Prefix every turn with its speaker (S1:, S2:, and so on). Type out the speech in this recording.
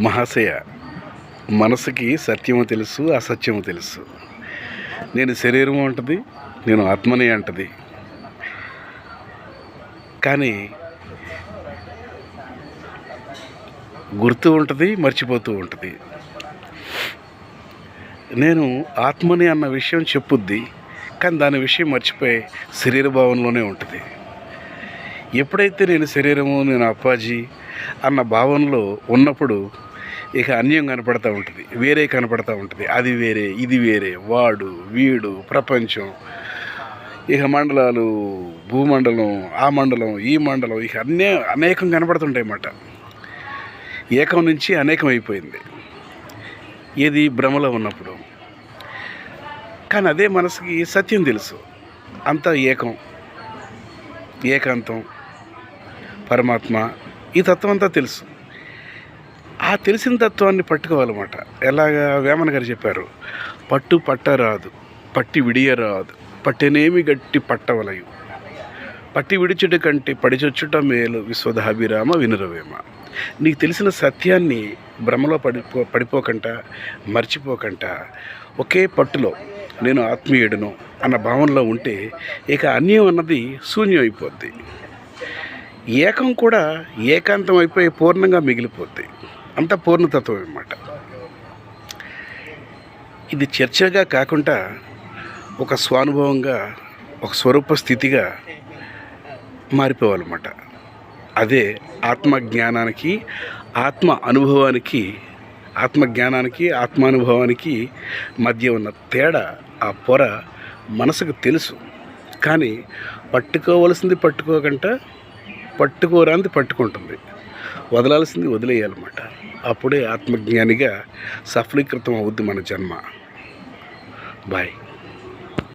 S1: మహాశయ మనసుకి సత్యము తెలుసు అసత్యము తెలుసు. నేను శరీరము అంటది నేను ఆత్మనే అంటది. కానీ గుర్తు ఉంటుంది మర్చిపోతూ ఉంటుంది. నేను ఆత్మని అన్న విషయం చెప్పుద్ది కానీ దాని విషయం మర్చిపోయి శరీర భావనలోనే ఉంటుంది. ఎప్పుడైతే నేను శరీరము నేను అప్పాజీ అన్న భావనలో ఉన్నప్పుడు ఇక అన్యం కనపడతా ఉంటుంది. వేరే కనపడతా ఉంటుంది. అది వేరే ఇది వేరే వాడు వీడు ప్రపంచం. ఇక మండలాలు భూమండలం ఆ మండలం ఈ మండలం ఇక అన్నీ అనేకం కనపడుతుంటాయి అన్నమాట. ఏకం నుంచి అనేకం అయిపోయింది. ఏది భ్రమలో ఉన్నప్పుడు. కానీ అదే మనసుకి సత్యం తెలుసు. అంతా ఏకం. ఏకాంతం పరమాత్మ ఈ తత్వం అంతా తెలుసు. ఆ తెలిసిన తత్వాన్ని పట్టుకోవాలన్నమాట. ఎలాగా వేమన గారు చెప్పారు పట్టు పట్ట రాదు పట్టి విడియరాదు పట్టెనేమి గట్టి పట్టవలయు. పట్టి విడిచుట కంటే పడిచొచ్చుట మేలు విశ్వదాభిరామ వినురవేమ. నీకు తెలిసిన సత్యాన్ని భ్రమలో పడిపో పడిపోకంట మర్చిపోకంట. ఒకే పట్టులో నేను ఆత్మీయుడును అన్న భావనలో ఉంటే ఇక అన్యం అన్నది శూన్యం అయిపోద్ది. ఏకం కూడా ఏకాంతం అయిపోయి పూర్ణంగా మిగిలిపోద్ది. అంత పూర్ణతత్వం అన్నమాట. ఇది చర్చగా కాకుండా ఒక స్వానుభవంగా ఒక స్వరూప స్థితిగా మారిపోవాలన్నమాట. అదే ఆత్మ జ్ఞానానికి ఆత్మ అనుభవానికి ఆత్మ జ్ఞానానికి ఆత్మానుభవానికి మధ్య ఉన్న తేడా ఆ పొర మనసుకు తెలుసు. కానీ పట్టుకోవలసింది పట్టుకోకుండా పట్టుకోరాంది పట్టుకుంటుంది. వదలాల్సింది వదిలేయాలన్నమాట. అప్పుడే ఆత్మజ్ఞానిగా సఫలీకృతం అవుద్ది మన జన్మ. బాయ్